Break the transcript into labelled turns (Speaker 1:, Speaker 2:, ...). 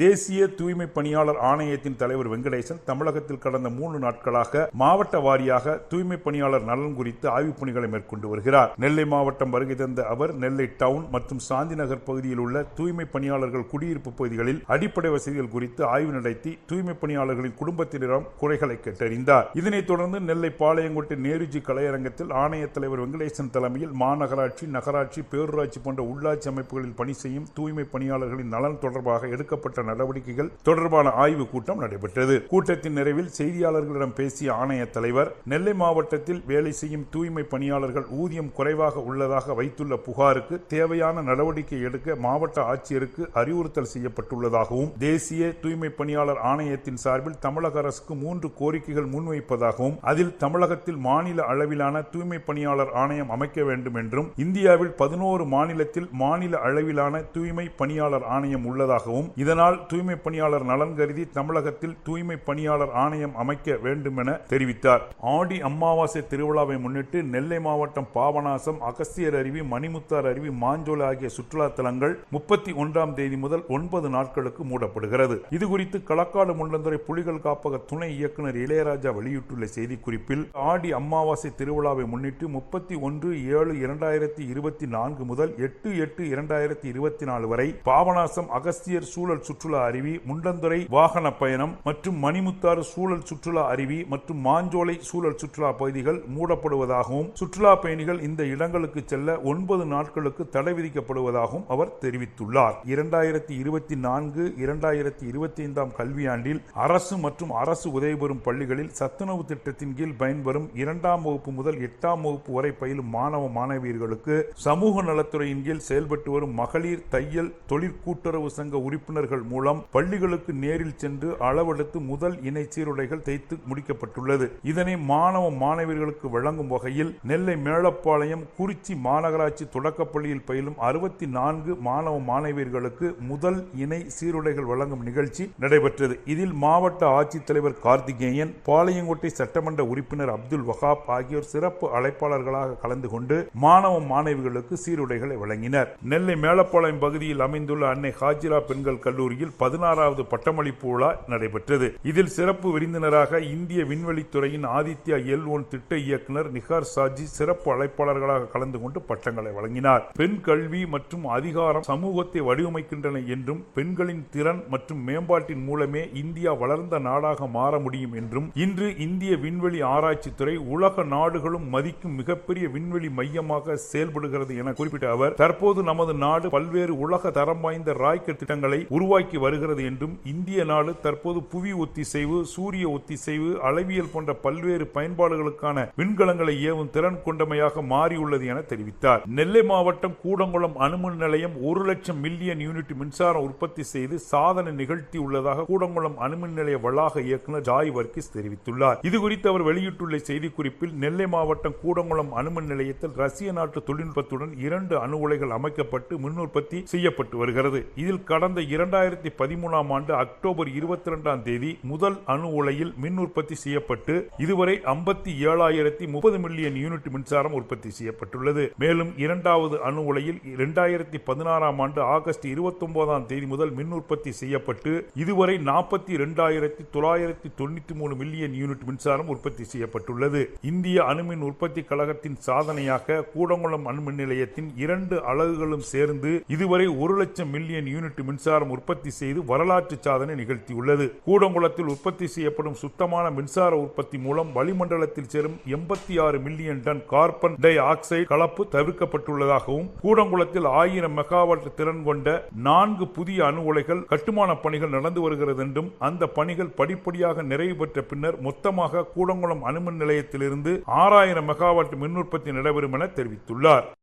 Speaker 1: தேசிய தூய்மை பணியாளர் ஆணையத்தின் தலைவர் வெங்கடேசன் தமிழகத்தில் கடந்த மூன்று நாட்களாக மாவட்ட வாரியாக தூய்மை பணியாளர் நலன் குறித்து ஆய்வுப் பணிகளை மேற்கொண்டு வருகிறார். நெல்லை மாவட்டம் வருகை தந்த அவர் நெல்லை டவுன் மற்றும் சாந்தி நகர் பகுதியில் உள்ள தூய்மை பணியாளர்கள் குடியிருப்பு பகுதிகளில் அடிப்படை வசதிகள் குறித்து ஆய்வு நடத்தி தூய்மை பணியாளர்களின் குடும்பத்தினரிடம் குறைகளை கேட்டறிந்தார். இதனைத் தொடர்ந்து நெல்லை பாளையங்கோட்டை நேருஜி கலையரங்கத்தில் ஆணைய தலைவர் வெங்கடேசன் தலைமையில் மாநகராட்சி நகராட்சி பேரூராட்சி போன்ற உள்ளாட்சி அமைப்புகளில் பணி செய்யும் தூய்மை பணியாளர்களின் நலன் தொடர்பாக எடுக்கப்பட்ட நடவடிக்கைகள் தொடர்பான ஆய்வு கூட்டம் நடைபெற்றது. கூட்டத்தின் நிறைவில் செய்தியாளர்களிடம் பேசிய ஆணைய தலைவர் நெல்லை மாவட்டத்தில் வேலை செய்யும் தூய்மை பணியாளர்கள் ஊதியம் குறைவாக உள்ளதாக வைத்துள்ள புகாருக்கு தேவையான நடவடிக்கை எடுக்க மாவட்ட ஆட்சியருக்கு அறிவுறுத்தல் செய்யப்பட்டுள்ளதாகவும் தேசிய தூய்மை பணியாளர் ஆணையத்தின் சார்பில் தமிழக அரசுக்கு மூன்று கோரிக்கைகள் முன்வைப்பதாகவும் அதில் தமிழகத்தில் மாநில அளவிலான தூய்மை பணியாளர் ஆணையம் அமைக்க வேண்டும் என்றும் இந்தியாவில் பதினோரு மாநிலத்தில் மாநில அளவிலான தூய்மை பணியாளர் ஆணையம் உள்ளதாகவும் இதனால் தூய்மை பணியாளர் நலன் கருதி தமிழகத்தில் தூய்மை பணியாளர் ஆணையம் அமைக்க வேண்டும் என தெரிவித்தார். ஆடி அமாவாசை திருவிழாவை முன்னிட்டு நெல்லை மாவட்டம் பாபநாசம் அகஸ்தியர் அருவி மணிமுத்தார் அருவி மாஞ்சோலை ஆகிய சுற்றுலா தலங்கள் முப்பத்தி ஒன்றாம் தேதி முதல் ஒன்பது நாட்களுக்கு மூடப்படுகிறது. இதுகுறித்து களக்காடு முள்ளந்துறை புலிகள் காப்பக துணை இயக்குநர் இளையராஜா வெளியிட்டுள்ள செய்திக்குறிப்பில் ஆடி அமாவாசை திருவிழாவை முன்னிட்டு முப்பத்தி ஒன்று ஏழு இரண்டாயிரத்தி இருபத்தி நான்கு முதல் எட்டு எட்டு இரண்டாயிரத்தி இருபத்தி நாலு வரை பாபநாசம் அகஸ்தியர் சூழல் சுற்றுலா அருவி முண்டந்துறை வாகன பயணம் மற்றும் மணிமுத்தாறு சூழல் சுற்றுலா அருவி மற்றும் மாஞ்சோலை சூழல் சுற்றுலா பகுதிகள் மூடப்படுவதாகவும் சுற்றுலா பயணிகள் இந்த இடங்களுக்கு செல்ல ஒன்பது நாட்களுக்கு தடை விதிக்கப்படுவதாகவும் அவர் தெரிவித்துள்ளார். இரண்டாயிரத்தி இருபத்தி நான்கு இரண்டாயிரத்தி இருபத்தி ஐந்தாம் கல்வியாண்டில் அரசு மற்றும் அரசு உதவி பெறும் பள்ளிகளில் சத்துணவு திட்டத்தின் கீழ் பயன்பெறும் இரண்டாம் வகுப்பு முதல் எட்டாம் வகுப்பு வரை பயிலும் மாணவ மாணவியர்களுக்கு சமூக நலத்துறையின் கீழ் செயல்பட்டு வரும் மகளிர் தையல் தொழிற்கூட்டுறவு சங்க உறுப்பினர்கள் மூலம் பள்ளிகளுக்கு நேரில் சென்று அளவெடுத்து முதல் இணை சீருடைகள் தைத்து முடிக்கப்பட்டுள்ளது. இதனை மாணவ மாணவியர்களுக்கு வழங்கும் வகையில் நெல்லை மேலப்பாளையம் குறிச்சி மாநகராட்சி தொடக்கப்பள்ளியில் பயிலும் அறுபத்தி நான்கு மாணவ மாணவியர்களுக்கு முதல் இணை சீருடைகள் வழங்கும் நிகழ்ச்சி நடைபெற்றது. இதில் மாவட்ட ஆட்சித்தலைவர் கார்த்திகேயன் பாளையங்கோட்டை சட்டமன்ற உறுப்பினர் அப்துல் வஹாப் ஆகியோர் சிறப்பு அழைப்பாளர்களாக கலந்து கொண்டு மாணவ மாணவிகளுக்கு சீருடைகளை வழங்கினர். நெல்லை மேலப்பாளையம் பகுதியில் அமைந்துள்ள அன்னை ஹாஜிரா பெண்கள் கல்லூரியில் பதினாறாவது பட்டமளிப்பு விழா நடைபெற்றது. இதில் சிறப்பு விருந்தினராக இந்திய விண்வெளித்துறையின் ஆதித்யா எல் ஒன் திட்ட இயக்குனர் நிகார் சாஜி சிறப்பு அழைப்பாளர்களாக கலந்து கொண்டு பட்டங்களை வழங்கினார். பெண் கல்வி மற்றும் அதிகாரம் சமூகத்தை வடிவமைக்கின்றன என்றும் பெண்களின் திறன் மற்றும் மேம்பாட்டின் மூலமே இந்தியா வளர்ந்த நாடாக மாற முடியும் என்றும் இன்று இந்திய விண்வெளி ஆராய்ச்சித்துறை உலக நாடுகளும் மதிக்கும் மிகப்பெரிய விண்வெளி மையமாக செயல்படுகிறது என குறிப்பிட்ட அவர் தற்போது நமது நாடு பல்வேறு உலக தரம் வாய்ந்த ராக்கெட் திட்டங்களை உருவாக்கி வருகிறது என்றும் இந்திய நாடு தற்போது புவி ஒத்திசைவு சூரிய ஒத்திசைவு அளவியல் போன்ற பல்வேறு பயன்பாடுகளுக்கான விண்கலங்களை ஏவும் திறன் கொண்டமையாக மாறியுள்ளது என தெரிவித்தார். நெல்லை மாவட்டம் கூடங்குளம் அணுமின் நிலையம் ஒரு லட்சம் மில்லியன் யூனிட் மின்சாரம் உற்பத்தி செய்து சாதனை நிகழ்த்தி உள்ளதாக கூடங்குளம் அணுமின் நிலைய வளாக இயக்குநர் ஜாய் வர்க்கிஸ் தெரிவித்துள்ளார். இதுகுறித்து அவர் வெளியிட்டுள்ள செய்திக்குறிப்பில் நெல்லை மாவட்டம் கூடங்குளம் அணுமின் நிலையத்தில் ரஷ்ய நாட்டு தொழில்நுட்பத்துடன் இரண்டு அணு உலைகள் அமைக்கப்பட்டு மின் உற்பத்தி செய்யப்பட்டு வருகிறது. இதில் கடந்த இரண்டாயிரத்தி பதிமூணாம் ஆண்டு அக்டோபர் இருபத்தி ரெண்டாம் தேதி முதல் அணு உலையில் மின் உற்பத்தி செய்யப்பட்டு இதுவரை ஐம்பத்தி ஏழாயிரத்தி முப்பது மில்லியன் யூனிட் மின்சாரம் உற்பத்தி செய்யப்பட்டுள்ளது. மேலும் இரண்டாவது அணு உலையில் இரண்டாயிரத்தி பதினாறாம் ஆண்டு ஆகஸ்ட் இருபத்தி ஒன்பதாம் தேதி முதல் மின் உற்பத்தி செய்யப்பட்டு இதுவரை நாற்பத்தி இரண்டாயிரத்தி தொள்ளாயிரத்தி தொண்ணூத்தி மூணு மில்லியன் யூனிட் மின்சாரம் உற்பத்தி செய்யப்பட்டுள்ளது. இந்திய அணுமின் உற்பத்தி கழகத்தின் சாதனையாக கூடங்குளம் அணுமின் நிலையத்தின் இரண்டு அலகுகளும் சேர்ந்து இதுவரை ஒரு லட்சம் மில்லியன் யூனிட் மின்சாரம் உற்பத்தி உற்பத்தி செய்து வரலாற்று சாதனை நிகழ்த்தியுள்ளது. கூடங்குளத்தில் உற்பத்தி செய்யப்படும் சுத்தமான மின்சார உற்பத்தி மூலம் வளிமண்டலத்தில் சேரும் எண்பத்தி ஆறு million ton carbon dioxide கலப்பு தவிர்க்கப்பட்டுள்ளதாகவும் கூடங்குளத்தில் ஆயிரம் மெகாவாட் திறன் கொண்ட நான்கு புதிய அணு உலைகள் கட்டுமான பணிகள் நடந்து வருகிறது என்றும் அந்த பணிகள் படிப்படியாக நிறைவு பெற்ற பின்னர் மொத்தமாக கூடங்குளம் அணுமின் நிலையத்திலிருந்து ஆறாயிரம் மெகாவாட் மின் உற்பத்தி நடைபெறும் என தெரிவித்துள்ளார்.